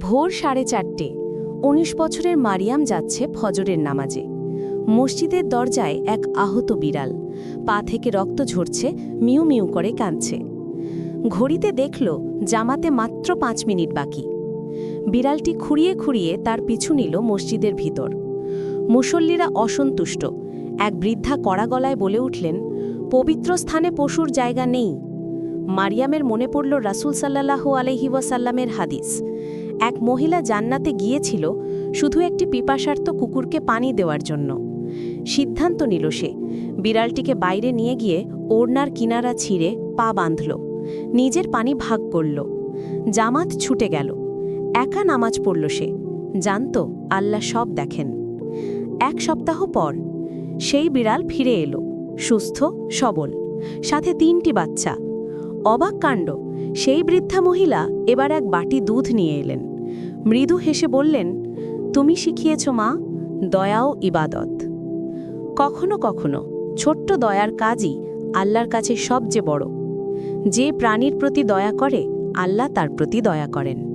ভোর সাড়ে চারটে, উনিশ বছরের মারিয়াম যাচ্ছে ফজরের নামাজে। মসজিদের দরজায় এক আহত বিড়াল, পা থেকে রক্ত ঝরছে, মিউ মিউ করে কাঁদছে। ঘড়িতে দেখল জামাতে মাত্র পাঁচ মিনিট বাকি। বিড়ালটি খুঁড়িয়ে খুঁড়িয়ে তার পিছু নিল মসজিদের ভিতর। মুসল্লিরা অসন্তুষ্ট, এক বৃদ্ধা কড়া গলায় বলে উঠলেন, পবিত্র স্থানে পশুর জায়গা নেই। মারিয়ামের মনে পড়ল রাসূল সাল্লাল্লাহু আলহি ওয়াসাল্লামের হাদিস। এক মহিলা জান্নাতে গিয়েছিল শুধু একটি পিপাসার্থ কুকুরকে পানি দেওয়ার জন্য। সিদ্ধান্ত নিল সে। বিড়ালটিকে বাইরে নিয়ে গিয়ে ওড়নার কিনারা ছিঁড়ে পা বাঁধল। নিজের পানি ভাগ করল। জামাত ছুটে গেল। একা নামাজ পড়ল সে। জানত, আল্লাহ সব দেখেন। এক সপ্তাহ পর সেই বিড়াল ফিরে এলো। সুস্থ, সবল। সাথে তিনটি বাচ্চা। অবাক কাণ্ড। সেই বৃদ্ধা মহিলা এবার এক বাটি দুধ নিয়ে এলেন। মৃদু হেসে বললেন, তুমি শিখিয়েছ মা, দয়াও ইবাদত। কখনো কখনো। ছোট্ট দয়ার কাজই আল্লাহর কাছে সবচেয়ে বড়। যে প্রাণীর প্রতি দয়া করে, আল্লাহ তার প্রতি দয়া করেন।